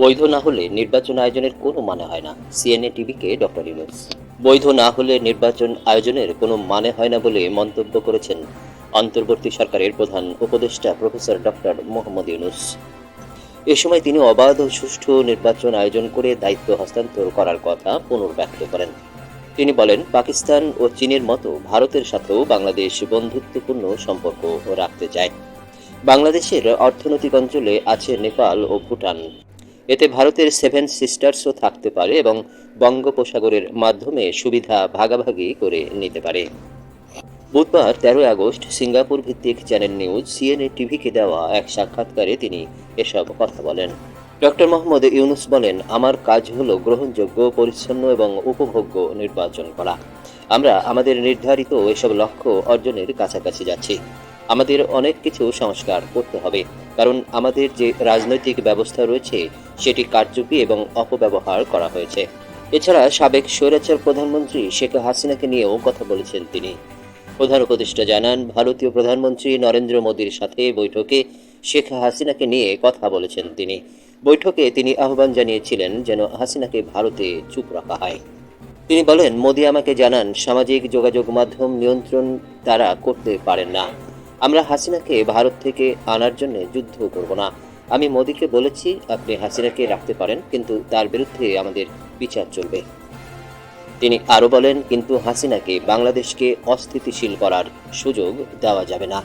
বৈধ না হলে নির্বাচন আয়োজনের কোনো মানে হয় না। সিএনএ টিভিকে ডক্টর ইউনুস বৈধ না হলে নির্বাচন আয়োজনের কোনো মানে হয় না বলে মন্তব্য করেছেন অন্তর্বর্তী সরকারের প্রধান উপদেষ্টা প্রফেসর ডক্টর মোহাম্মদ ইউনুস। এ সময় তিনি অবাধ ও সুষ্ঠু নির্বাচন আয়োজন করে দায়িত্ব হস্তান্তর করার কথা পুনর্ব্যক্ত করেন। তিনি বলেন, পাকিস্তান ও চীনের মতো ভারতের সাথেও বাংলাদেশ বন্ধুত্বপূর্ণ সম্পর্ক রাখতে চায়। বাংলাদেশের অর্থনৈতিক অঞ্চলে আছে নেপাল ও ভুটান। এতে ভারতের সেভেন সিস্টার্সও থাকতে পারে এবং বঙ্গোপসাগরের মাধ্যমে সুবিধা ভাগাভাগি করে নিতে পারে। বুধবার তেরোই আগস্ট সিঙ্গাপুর ভিত্তিক চ্যানেল নিউজ সিএনএ টিভিকে দেওয়া এক সাক্ষাৎকারে তিনি এসব কথা বলেন। ডক্টর মোহাম্মদ ইউনুস বলেন, আমার কাজ হলো গ্রহণযোগ্য, পরিচ্ছন্ন এবং উপভোগ্য নির্বাচন করা। আমরা আমাদের নির্ধারিত এসব লক্ষ্য অর্জনের কাছাকাছি যাচ্ছি। আমাদের অনেক কিছু সংস্কার করতে হবে। কারণ আমাদের যে রাজনৈতিক ব্যবস্থা রয়েছে, সেটি কারচুপি এবং অপব্যবহার করা হয়েছে। এছাড়া সাবেক স্বৈরাচার প্রধানমন্ত্রী শেখ হাসিনাকে নিয়েও কথা বলেছেন তিনি। প্রধান উপদেষ্টা জানান, ভারতীয় প্রধানমন্ত্রী নরেন্দ্র মোদীর সাথে বৈঠকে শেখ হাসিনাকে নিয়ে কথা বলেছেন তিনি। বৈঠকে তিনি আহ্বান জানিয়েছিলেন যেন হাসিনাকে ভারতে চুপ রাখা হয়। তিনি বলেন, মোদী আমাকে জানান, সামাজিক যোগাযোগ মাধ্যম নিয়ন্ত্রণ তারা করতে পারেন না। আমরা হাসিনাকে ভারত থেকে আনার জন্য যুদ্ধ করব না। আমি মোদীকে বলেছি, আপনি হাসিনাকে রাখতে পারেন, কিন্তু তার বিরুদ্ধে আমাদের বিচার চলবে। তিনি আরও বলেন, কিন্তু হাসিনাকে বাংলাদেশকে অস্থিতিশীল করার সুযোগ দেওয়া যাবে না।